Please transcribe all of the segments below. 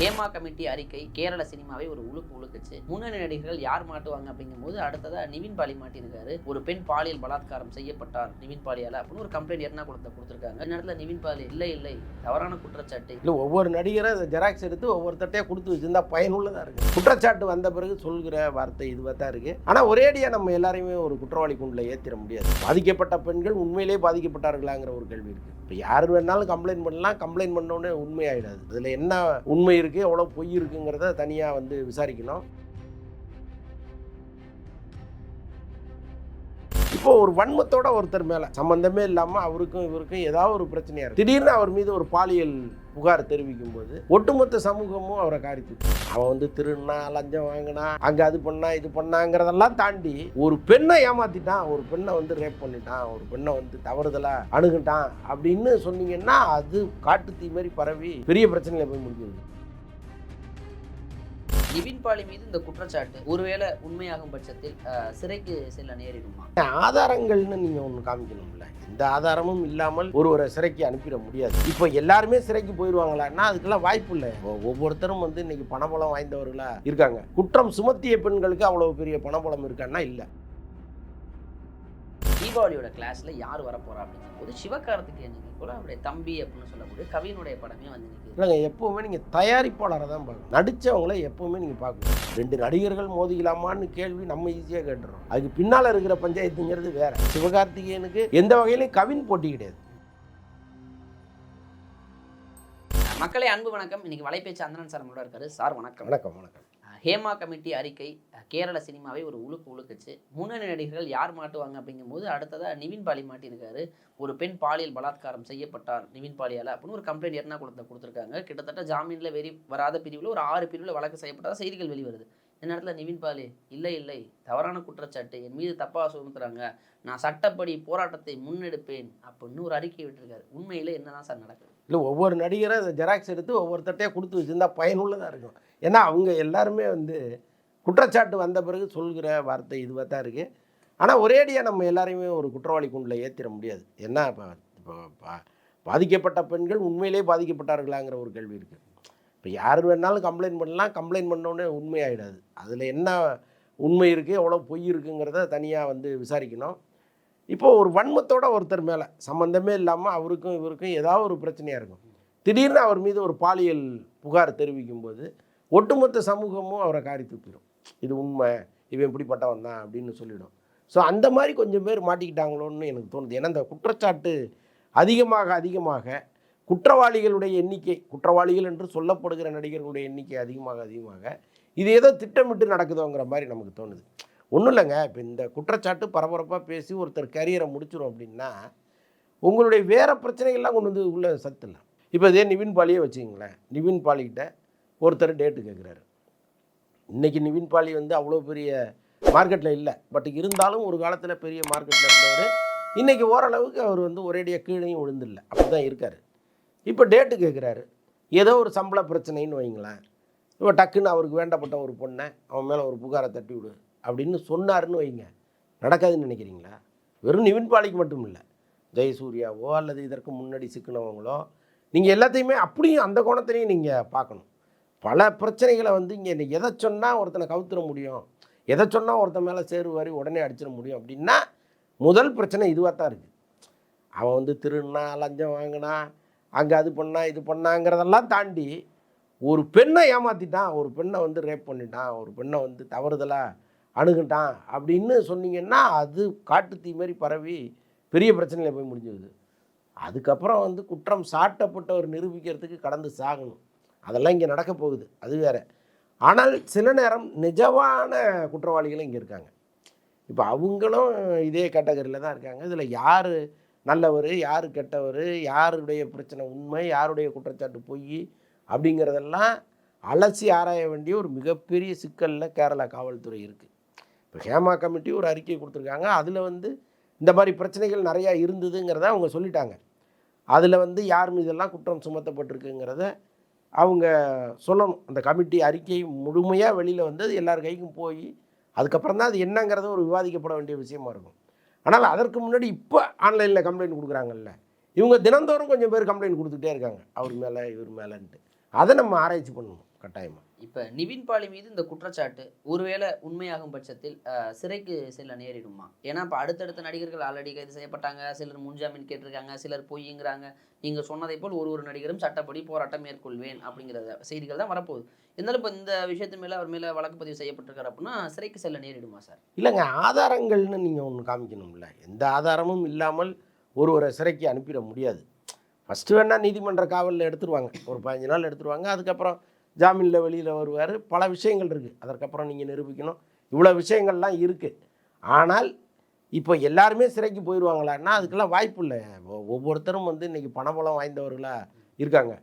Hema committee அறிக்கை கேரள சினிமாவை ஒரு உழுக்கு உழுக்குச்சு. முன்னணி நடிகர்கள் யார் மாட்டுவாங்க அப்படிங்கும்போது அடுத்ததா நிவின் பாலி மாட்டியிருக்காரு. ஒரு பெண் பாலியல் பலாத்காரம் செய்யப்பட்டார் நிவின் பாலியால அப்படின்னு ஒரு கம்ப்ளைண்ட் எர்ணாகுளத்தை கொடுத்துருக்காங்க. நேரத்தில் நிவின் பாலி இல்லை இல்லை தவறான குற்றச்சாட்டு. இல்லை ஒவ்வொரு நடிகரும் ஜெராக்ஸ் எடுத்து ஒவ்வொருத்தட்டையாக கொடுத்து வச்சிருந்தா பயனுள்ளதாக இருக்குது குற்றச்சாட்டு வந்த பிறகு சொல்கிற வார்த்தை இதுவாக தான் இருக்குது ஆனால் ஒரேடியாக நம்ம எல்லாரையுமே ஒரு குற்றவாளி குண்டில் ஏற்றிட முடியாது. பாதிக்கப்பட்ட பெண்கள் உண்மையிலேயே பாதிக்கப்பட்டார்களாங்கிற ஒரு கேள்வி இருக்குது இப்போ யார் வேணாலும் கம்ப்ளைண்ட் பண்ணலாம் கம்ப்ளைண்ட் பண்ணோடனே உண்மையாயிடாது. இதில் என்ன உண்மை இருக்குது எவ்வளோ பொய் இருக்குங்கிறத தனியாக வந்து விசாரிக்கணும். இப்போ ஒரு வன்மத்தோட ஒருத்தர் மேல சம்பந்தமே இல்லாம அவருக்கும் இவருக்கும் ஏதாவது ஒரு பிரச்சனையா இருக்கு. திடீர்னு அவர் மீது ஒரு பாலியல் புகார் தெரிவிக்கும் போது ஒட்டுமொத்த சமூகமும் அவரை காரித்து. அவன் வந்து திருடினா லஞ்சம் வாங்கினா அங்க அது பண்ணா இது பண்ணாங்கிறதெல்லாம் தாண்டி ஒரு பெண்ணை ஏமாத்திட்டான் ஒரு பெண்ணை வந்து ரேப் பண்ணிட்டான் ஒரு பெண்ணை வந்து தவறுதலா அணுகிட்டான் அப்படின்னு சொன்னீங்கன்னா அது காட்டு தீ மாதிரி பரவி பெரிய பிரச்சனையில போய் முடிஞ்சிருக்கு நிவின் பாலி மீது இந்த குற்றச்சாட்டு ஒருவேளை உண்மையாகும் பட்சத்தில் சிறைக்கு செல்ல நேரிடுமா? ஆதாரங்கள்னு நீங்கள் ஒன்று காமிக்கணும்ல. எந்த ஆதாரமும் இல்லாமல் ஒருவரை சிறைக்கு அனுப்பிட முடியாது. இப்போ எல்லாருமே சிறைக்கு போயிடுவாங்களான்னா அதுக்கெல்லாம் வாய்ப்பு இல்லை. ஒவ்வொருத்தரும் வந்து இன்னைக்கு பணபலம் வாய்ந்தவர்களா இருக்காங்க. குற்றம் சுமத்திய பெண்களுக்கு அவ்வளவு பெரிய பணபலம் இருக்கான்னா இல்லை. தீபாவளியோட கிளாஸ்ல யார் வரப்போறா அப்படிங்கும்போது சிவகார்த்திகேயனுக்கு கூட அவருடைய தம்பி அப்படின்னு சொல்லக்கூடிய கவினுடைய படமே வந்து நிற்குது இல்லைங்க எப்பவுமே நீங்கள் தயாரிப்பாளரை தான் பார்க்கணும் நடித்தவங்கள எப்பவுமே நீங்கள் பார்க்கணும். ரெண்டு நடிகர்கள் மோதிக்கலாமான்னு கேள்வி நம்ம ஈஸியாக கேட்டுறோம். அதுக்கு பின்னால் இருக்கிற பஞ்சாயத்துங்கிறது வேற. சிவகார்த்திகேயனுக்கு எந்த வகையிலும் கவின் போட்டி கிடையாது. மக்களே அன்பு வணக்கம். இன்னைக்கு வலைபேச்சு அந்தனன் சார் நம்மளோட இருக்காரு. சார் வணக்கம். வணக்கம் வணக்கம். ஹேமா கமிட்டி அறிக்கை கேரள சினிமாவை ஒரு உழுக்கு உழுக்குச்சு. முன்னணி நடிகர்கள் யார் மாட்டுவாங்க அப்படிங்கும்போது அடுத்ததாக நிவின் பாலி மாட்டியிருக்காரு. ஒரு பெண் பாலியல் பலாத்காரம் செய்யப்பட்டார் நிவின் பாலியால் அப்படின்னு ஒரு கம்ப்ளைண்ட் எர்ணாகுளத்தை கொடுத்துருக்காங்க. கிட்டத்தட்ட ஜாமீனில் வெறி வராத பிரிவில் ஒரு ஆறு பிரிவில் வழக்கு செய்யப்பட்டதாக செய்திகள் வெளிவருது. இந்த நேரத்தில் நிவின் பாலி இல்லை இல்லை தவறான குற்றச்சாட்டு. என் மீது தப்பாக சுமத்துறாங்க. நான் சட்டப்படி போராட்டத்தை முன்னெடுப்பேன் அப்படின்னு ஒரு அறிக்கை விட்டுருக்காரு. உண்மையில் என்ன தான் சார் நடக்குது? இல்லை ஒவ்வொரு நடிகரை ஜெராக்ஸ் எடுத்து ஒவ்வொருத்தட்டையாக கொடுத்து வச்சுருந்தா பயனுள்ளதாக இருக்கும். ஏன்னா அவங்க எல்லாருமே வந்து குற்றச்சாட்டு வந்த பிறகு சொல்கிற வார்த்தை இதுவாக தான் இருக்குது ஆனால் ஒரேடியாக நம்ம எல்லாரையுமே ஒரு குற்றவாளி குண்டில் ஏற்றிட முடியாது. என்ன இப்போ இப்போ பா- பாதிக்கப்பட்ட பெண்கள் உண்மையிலே பாதிக்கப்பட்டார்களாங்கிற ஒரு கேள்வி இருக்குது இப்போ யார் வேணாலும் கம்ப்ளைண்ட் பண்ணலாம். கம்ப்ளைண்ட் பண்ணோடனே உண்மையாயிடாது அதில் என்ன உண்மை இருக்குது எவ்வளோ பொய் இருக்குங்கிறத தனியாக வந்து விசாரிக்கணும். இப்போ ஒரு வன்மத்தோட ஒருத்தர் மேலே சம்மந்தமே இல்லாமல் அவருக்கும் இவருக்கும் ஏதாவது ஒரு பிரச்சனையாக இருக்கும். திடீர்னு அவர் மீது ஒரு பாலியல் புகார் தெரிவிக்கும் போது ஒட்டுமொத்த சமூகமும் அவரை காரி தூக்கிடும். இது உண்மை இவன் இப்படிப்பட்டவன் தான் அப்படின்னு சொல்லிடும். ஸோ அந்த மாதிரி கொஞ்சம் பேர் மாட்டிக்கிட்டாங்களோன்னு எனக்கு தோணுது. ஏன்னா இந்த குற்றச்சாட்டு அதிகமாக அதிகமாக குற்றவாளிகளுடைய எண்ணிக்கை குற்றவாளிகள் என்று சொல்லப்படுகிற நடிகர்களுடைய எண்ணிக்கை அதிகமாக அதிகமாக இது ஏதோ திட்டமிட்டு நடக்குதோங்கிற மாதிரி நமக்கு தோணுது. ஒன்றும் இல்லைங்க. இப்போ இந்த குற்றச்சாட்டு பரபரப்பாக பேசி ஒருத்தர் கரியரை முடிச்சிடும் அப்படின்னா உங்களுடைய வேறு பிரச்சனைகள்லாம் கொண்டு வந்து உள்ள இல்லை. இப்போ இதே நிவின் பாலியே வச்சுக்கிங்களேன். நிவின் பாலிக்கிட்ட ஒருத்தர் டேட்டு கேட்குறாரு. இன்றைக்கி நிவின் பாலி வந்து அவ்வளோ பெரிய மார்க்கெட்டில் இல்லை. பட் இருந்தாலும் ஒரு காலத்தில் பெரிய மார்க்கெட்டில் இருந்தவர். இன்றைக்கி ஓரளவுக்கு அவர் வந்து ஒரேடியாக கீழையும் விழுந்தில்லை அப்படி தான் இருக்கார். இப்போ டேட்டு கேட்குறாரு. ஏதோ ஒரு சம்பள பிரச்சனைன்னு வைங்களேன். இப்போ டக்குன்னு அவருக்கு வேண்டப்பட்ட ஒரு பொண்ணை அவன் மேலே ஒரு புகாரை தட்டி விடு அப்படின்னு சொன்னாருன்னு வைங்க. நடக்காதுன்னு நினைக்கிறீங்களா? வெறும் நிவின் பாலிக்கு மட்டும் இல்லை. ஜெயசூர்யாவோ அல்லது இதற்கு முன்னாடி சிக்கினவங்களோ நீங்கள் எல்லாத்தையுமே அப்படியும் அந்த கோணத்திலையும் நீங்கள் பார்க்கணும். பல பிரச்சனைகளை வந்து இங்கே எதை சொன்னால் ஒருத்தனை கவுத்துட முடியும்? எதை சொன்னால் ஒருத்தன் மேலே சேருவாரி உடனே அடிச்சிட முடியும் அப்படின்னா முதல் பிரச்சனை இதுவாக தான் இருக்குது அவன் வந்து திருடினா லஞ்சம் வாங்கினா அங்கே அது பண்ணா இது பண்ணாங்கிறதெல்லாம் தாண்டி ஒரு பெண்ணை ஏமாற்றிட்டான் ஒரு பெண்ணை வந்து ரேப் பண்ணிட்டான் ஒரு பெண்ணை வந்து தவறுதலாக அணுகிட்டான் அப்படின்னு சொன்னீங்கன்னா அது காட்டு தீ மாதிரி பரவி பெரிய பிரச்சனையில் போய் முடிஞ்சுது அதுக்கப்புறம் வந்து குற்றம் சாட்டப்பட்டவர் நிரூபிக்கிறதுக்கு கடந்து சாகணும். அதெல்லாம் இங்கே நடக்க போகுது. அது வேறு. ஆனால் சில நேரம் நிஜமான குற்றவாளிகளும் இங்கே இருக்காங்க. இப்போ அவங்களும் இதே கேட்டகரியில் தான் இருக்காங்க. இதில் யார் நல்லவர் யார் கெட்டவர் யாருடைய பிரச்சனை உண்மை யாருடைய குற்றச்சாட்டு பொய் அப்படிங்கிறதெல்லாம் அலசி ஆராய வேண்டிய ஒரு மிகப்பெரிய சிக்கலில் கேரளா காவல்துறை இருக்குது இப்போ ஹேமா கமிட்டி ஒரு அறிக்கை கொடுத்துருக்காங்க. அதில் வந்து இந்த மாதிரி பிரச்சனைகள் நிறையா இருந்ததுங்கிறத அவங்க சொல்லிட்டாங்க. அதில் வந்து யார் மீதெல்லாம் குற்றம் சுமத்தப்பட்டிருக்குங்கிறத அவங்க சொல்லணும். அந்த கமிட்டி அறிக்கை முழுமையாக வெளியில் வந்து அது எல்லார் கைக்கும் போய் அதுக்கப்புறம் தான் அது என்னங்கிறது ஒரு விவாதிக்கப்பட வேண்டிய விஷயமா இருக்கும். ஆனால் அதற்கு முன்னாடி இப்போ ஆன்லைனில் கம்ப்ளைண்ட் கொடுக்குறாங்கல்ல. இவங்க தினந்தோறும் கொஞ்சம் பேர் கம்ப்ளைண்ட் கொடுத்துட்டே இருக்காங்க. அவர் மேலே இவர் மேலேன்ட்டு. அதை நம்ம ஆராய்ச்சி பண்ணணும் கட்டாயமாக இப்போ நிவின் பாலி மீது இந்த குற்றச்சாட்டு ஒருவேளை உண்மையாகும் பட்சத்தில் சிறைக்கு செல்ல நேரிடுமா? ஏன்னா இப்போ அடுத்தடுத்த நடிகர்கள் ஆல்ரெடி கைது செய்யப்பட்டாங்க சிலர் முன்ஜாமீன் கேட்டிருக்காங்க சிலர் பொய்ங்கிறாங்க. நீங்கள் சொன்னதை போல் ஒரு ஒரு நடிகரும் சட்டப்படி போராட்டம் மேற்கொள்வேன் அப்படிங்கிறத செய்திகள் தான் வரப்போகுது. இருந்தாலும் இப்போ இந்த விஷயத்து மேலே அவர் மேலே வழக்கு பதிவு செய்யப்பட்டிருக்கார் அப்படின்னா சிறைக்கு செல்ல நேரிடுமா சார் இல்லைங்க ஆதாரங்கள்னு நீங்கள் ஒன்று காமிக்கணும்ல. எந்த ஆதாரமும் இல்லாமல் ஒருவரை சிறைக்கு அனுப்பிட முடியாது. ஃபஸ்ட்டு வேணால் நீதிமன்ற காவலில் எடுத்துருவாங்க. ஒரு பதினஞ்சு நாள் எடுத்துருவாங்க. அதுக்கப்புறம் ஜாமீனில் வெளியில் வருவார். பல விஷயங்கள் இருக்குது அதற்கப்புறம் நீங்கள் நிரூபிக்கணும். இவ்வளோ விஷயங்கள்லாம் இருக்குது ஆனால் இப்போ எல்லாருமே சிறைக்கு போயிடுவாங்களான்னா அதுக்கெல்லாம் வாய்ப்பு இல்லை. ஒவ்வொருத்தரும் வந்து இன்றைக்கி பணபலம் வாய்ந்தவர்களாக இருக்காங்க.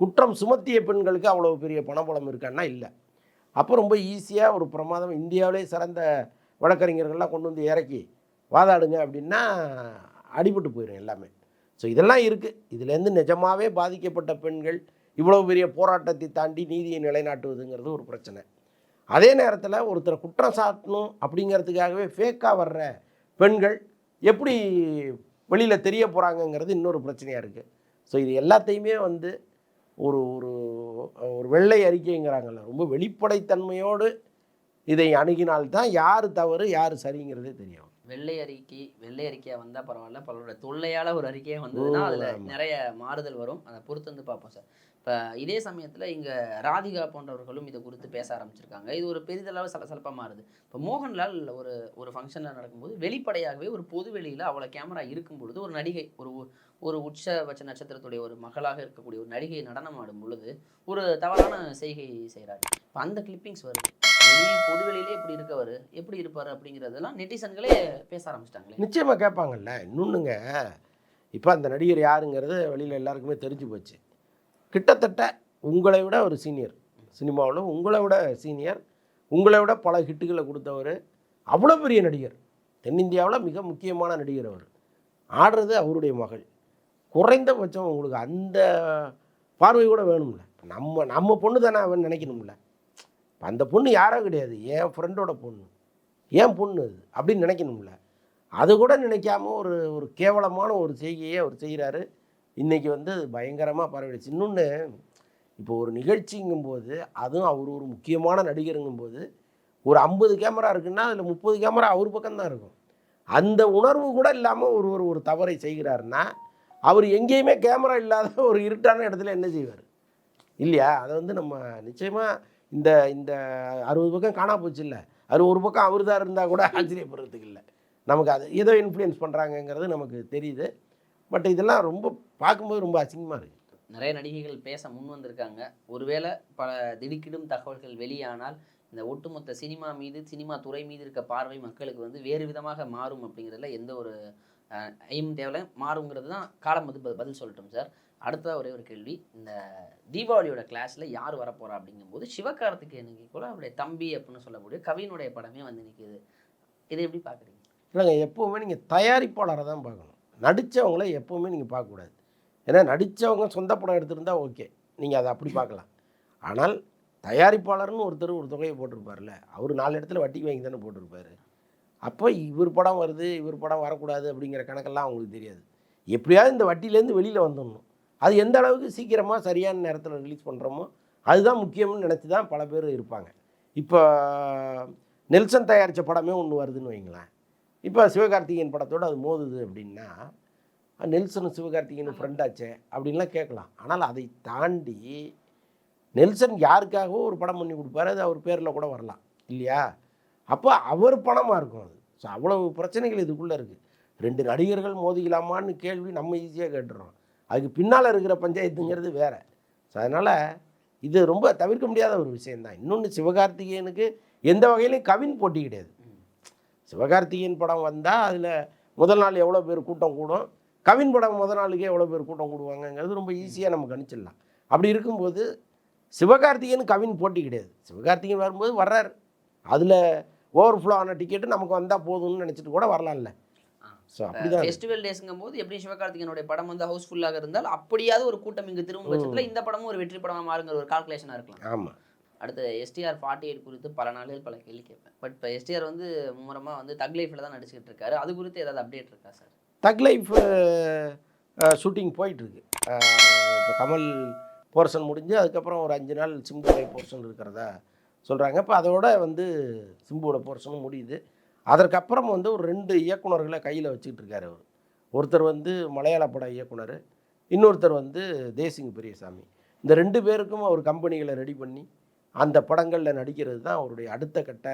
குற்றம் சுமத்திய பெண்களுக்கு அவ்வளோ பெரிய பணபலம் இருக்கான்னா இல்லை. அப்போ ரொம்ப ஈஸியாக ஒரு பிரமாதம் இந்தியாவிலே சிறந்த வழக்கறிஞர்கள்லாம் கொண்டு வந்து இறக்கி வாதாடுங்க அப்படின்னா அடிபட்டு போயிடும் எல்லாமே. ஸோ இதெல்லாம் இருக்குது இதுலேருந்து நிஜமாகவே பாதிக்கப்பட்ட பெண்கள் இவ்வளோ பெரிய போராட்டத்தை தாண்டி நீதியை நிலைநாட்டுவதுங்கிறது ஒரு பிரச்சனை. அதே நேரத்தில் ஒருத்தரை குற்றம் சாட்டணும் அப்படிங்கிறதுக்காகவே ஃபேக்காக வர்ற பெண்கள் எப்படி வெளியில் தெரிய போகிறாங்கங்கிறது இன்னொரு பிரச்சனையாக இருக்குது ஸோ இது எல்லாத்தையுமே வந்து ஒரு ஒரு ஒரு வெள்ளை அறிக்கைங்கிறாங்கல்ல ரொம்ப வெளிப்படைத்தன்மையோடு இதை அணுகினால்தான் யார் தவறு யார் சரிங்கிறதே தெரியும். வெள்ளை அறிக்கை வெள்ளை அறிக்கையாக வந்தால் பரவாயில்ல. பலரோட தொல்லையால் ஒரு அறிக்கையாக வந்ததுன்னா அதில். நிறைய மாறுதல் வரும். அதை பொறுத்து வந்து பார்ப்போம் சார். இப்போ இதே சமயத்தில் இங்கே ராதிகா போன்றவர்களும் இதை குறித்து பேச ஆரம்பிச்சிருக்காங்க. இது ஒரு பெரிதளவு சலசலப்பாக மாறுது. இப்போ மோகன்லால் ஒரு ஒரு ஃபங்க்ஷனில் நடக்கும்போது வெளிப்படையாகவே ஒரு பொது வெளியில் அவ்வளோ கேமரா இருக்கும் பொழுது ஒரு நடிகை ஒரு ஒரு உச்சபட்ச நட்சத்திரத்துடைய ஒரு மகளாக இருக்கக்கூடிய ஒரு நடிகை நடனம் ஆடும் பொழுது ஒரு தவறான செய்கை செய்கிறாரு இப்போ அந்த கிளிப்பிங்ஸ் வருது. பொதுவெளியிலே இப்படி இருக்கவர் எப்படி இருப்பார் அப்படிங்கிறதெல்லாம் நெட்டிசன்களே பேச ஆரம்பிச்சிட்டாங்களே. நிச்சயமாக கேட்பாங்கல்ல இன்னொன்றுங்க இப்போ அந்த நடிகர் யாருங்கிறது வெளியில் எல்லாருக்குமே தெரிஞ்சு போச்சு. கிட்டத்தட்ட உங்களை விட ஒரு சீனியர் சினிமாவில் உங்களை விட சீனியர் உங்களை விட பல ஹிட்டுகளை கொடுத்தவர் அவ்வளோ பெரிய நடிகர். தென்னிந்தியாவில் மிக முக்கியமான நடிகர் அவர். ஆடுறது அவருடைய மகள். குறைந்தபட்சம் உங்களுக்கு அந்த பார்வை கூட வேணும்ல. நம்ம நம்ம பொண்ணு தானே அவன் நினைக்கணும்ல. அந்த பொண்ணு யாரோ கிடையாது. என் ஃப்ரெண்டோட பொண்ணு. ஏன் பொண்ணு அது. அப்படின்னு நினைக்கணும்ல. அது கூட நினைக்காம ஒரு ஒரு கேவலமான ஒரு செய்கையை அவர் செய்கிறாரு இன்றைக்கி வந்து அது பயங்கரமாக பரவிடுச்சு. இன்னொன்று இப்போ ஒரு நிகழ்ச்சிங்கும்போது அதுவும் அவர் ஒரு முக்கியமான நடிகருங்கும்போது ஒரு ஐம்பது கேமரா இருக்குன்னா அதில் முப்பது கேமரா அவர் பக்கம்தான் இருக்கும். அந்த உணர்வு கூட இல்லாமல் ஒரு ஒரு ஒரு தவறை செய்கிறாருன்னா அவர் எங்கேயுமே கேமரா இல்லாத ஒரு இருட்டான இடத்துல என்ன செய்வார்? இல்லையா? அதை வந்து நம்ம நிச்சயமாக இந்த இந்த அறுபது பக்கம் காணா போச்சு இல்லை அது ஒரு பக்கம் அவர் தான் இருந்தால் கூட ஆச்சரியப்படுறதுக்கு இல்லை. நமக்கு அது ஏதோ இன்ஃப்ளூயன்ஸ் பண்ணுறாங்கங்கிறது நமக்கு தெரியுது. பட் இதெல்லாம் ரொம்ப பார்க்கும்போது ரொம்ப அசிங்கமாக இருக்குது நிறைய நடிகைகள் பேச முன் வந்திருக்காங்க. ஒருவேளை பல திடுக்கிடும் தகவல்கள் வெளியானால் இந்த ஒட்டுமொத்த சினிமா மீது சினிமா துறை மீது இருக்க பார்வை மக்களுக்கு வந்து வேறு விதமாக மாறும் அப்படிங்கிறதுல எந்த ஒரு ஐயம் தேவையில்ல. மாறுங்கிறது தான் காலம் வந்து பதில் சொல்லட்டும் சார் அடுத்ததாக ஒரே ஒரு கேள்வி. இந்த தீபாவளியோட கிளாஸில் யார் வரப்போகிறா அப்படிங்கும்போது சிவகார்த்திகேயனுக்கு கூட அவருடைய தம்பி அப்படின்னு சொல்லக்கூடிய கவினுடைய படமே வந்து நிற்கிது இதை எப்படி பார்க்குறீங்க இல்லைங்க எப்போவுமே நீங்கள் தயாரிப்பாளரை தான் பார்க்கணும். நடித்தவங்கள எப்போவுமே நீங்கள் பார்க்கக்கூடாது. ஏன்னா நடித்தவங்க சொந்த படம் எடுத்திருந்தால் ஓகே. நீங்கள் அதை அப்படி பார்க்கலாம். ஆனால் தயாரிப்பாளர்னு ஒருத்தர் ஒரு தொகையை போட்டிருப்பார்ல அவர் நாலு இடத்துல வட்டிக்கு வாங்கி தானே போட்டிருப்பாரு. அப்போ இவர் படம் வருது இவர் படம் வரக்கூடாது அப்படிங்கிற கணக்கெல்லாம் அவங்களுக்கு தெரியாது. எப்படியாவது இந்த வட்டியிலேருந்து வெளியில் வந்துடணும். அது எந்த அளவுக்கு சீக்கிரமாக சரியான நேரத்தில் ரிலீஸ் பண்ணுறோமோ அதுதான் முக்கியம்னு நினச்சி தான் பல பேர் இருப்பாங்க. இப்போ நெல்சன் தயாரித்த படமே ஒன்று வருதுன்னு வைங்களேன். இப்போ சிவகார்த்திகேயன் படத்தோடு அது மோதுது அப்படின்னா நெல்சனும் சிவகார்த்திகேயனும் ஃப்ரெண்டாச்சே அப்படின்லாம் கேட்கலாம். ஆனால் அதை தாண்டி நெல்சன் யாருக்காகவோ ஒரு படம் பண்ணி கொடுப்பாரு அது அவர் பேரில் கூட வரலாம். இல்லையா? அப்போ அவர் பணமாக இருக்கும் அது. ஸோ அவ்வளவு பிரச்சனைகள் இதுக்குள்ளே இருக்குது ரெண்டு நடிகர்கள் மோதிக்கலாமான்னு கேள்வி நம்ம ஈஸியாக கேட்டுறோம். அதுக்கு பின்னால் இருக்கிற பஞ்சாயத்துங்கிறது வேறு. ஸோ அதனால் இது ரொம்ப தவிர்க்க முடியாத ஒரு விஷயந்தான் இன்னொன்று சிவகார்த்திகேயனுக்கு எந்த வகையிலையும் கவின் போட்டி கிடையாது. சிவகார்த்திகேயன் படம் வந்தால் அதில் முதல் நாள் எவ்வளோ பேர் கூட்டம் கூடும்? கவின் படம் முதல் நாளுக்கே எவ்வளோ பேர் கூட்டம் கூடுவாங்கங்கிறது ரொம்ப ஈஸியாக நம்ம கணிச்சிடலாம். அப்படி இருக்கும்போது சிவகார்த்திகேயன் கவின் போட்டி கிடையாது. சிவகார்த்திகேயன் வரும்போது வர்றார். அதில் ஓவர்ஃப்ளோ ஆன டிக்கெட்டு நமக்கு வந்தால் போதும்னு நினச்சிட்டு கூட வரலாம்ல. ஃபெஸ்டிவல் டேஸ்ங்கும் போது எப்படி சிவகார்த்திகேயனுடைய படம் வந்து ஹவுஸ்ஃபுல்லாக இருந்தால் அப்படியாவது ஒரு கூட்டம் இங்கு திரும்பும் பட்சத்தில் இந்த படமும் ஒரு வெற்றி படமாக மாறுங்கிற ஒரு கால்குலேஷனாக இருக்கலாம். ஆமாம் அடுத்து எஸ்டிஆர் ஃபார்ட்டி எயிட் குறித்து பல நாள்கள் பல கேள்வி கேட்பேன். பட் இப்போ எஸ்டிஆர் வந்து மும்முரமாக வந்து தக் லைஃப்பில் தான் நடிச்சுக்கிட்டு இருக்காரு. அது குறித்து ஏதாவது அப்டேட் இருக்கா சார் தக் லைஃப் ஷூட்டிங் போயிட்டுருக்கு இப்போ கமல் போர்ஷன் முடிஞ்சு அதுக்கப்புறம் ஒரு அஞ்சு நாள் சிம்புடைய போர்ஷன் இருக்கிறதா சொல்கிறாங்க இப்போ அதோட வந்து சிம்புவோட போர்ஷனும் முடியுது. அதற்கப்புறம் வந்து ஒரு ரெண்டு இயக்குனர்களை கையில் வச்சுக்கிட்டு இருக்காரு அவர். ஒருத்தர் வந்து மலையாள பட இயக்குனர் இன்னொருத்தர் வந்து தேசிங் பெரியசாமி. இந்த ரெண்டு பேருக்கும் அவர் கம்பெனிகளை ரெடி பண்ணி அந்த படங்களில் நடிக்கிறது தான் அவருடைய அடுத்த கட்ட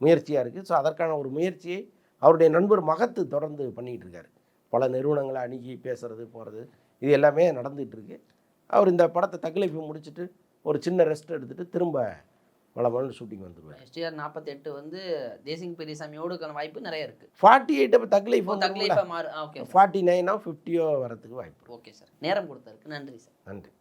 முயற்சியாக இருக்குது ஸோ அதற்கான ஒரு முயற்சியை அவருடைய நண்பர் மகத்து தொடர்ந்து பண்ணிகிட்டு இருக்காரு. பல நிறுவனங்களை அணுகி பேசுறது போகிறது இது எல்லாமே நடந்துகிட்ருக்கு அவர் இந்த படத்தை தக்லைஃபை முடிச்சுட்டு ஒரு சின்ன ரெஸ்ட் எடுத்துகிட்டு திரும்ப மலமலன்னு ஷூட்டிங் வந்துடுவார் எஸ்டிஆர் நாற்பத்தெட்டு வந்து தேசிங் பெரியசாமியோடுக்கான வாய்ப்பு நிறைய இருக்கு. ஃபார்ட்டி எயிட் அப்போ தக்லைஃப் தக்லீஃபா மாறு ஓகே ஃபார்ட்டி நைனோ ஃபிஃப்டியோ வரதுக்கு வாய்ப்பு. ஓகே சார் நேரம் கொடுத்ததுக்கு நன்றி சார் நன்றி.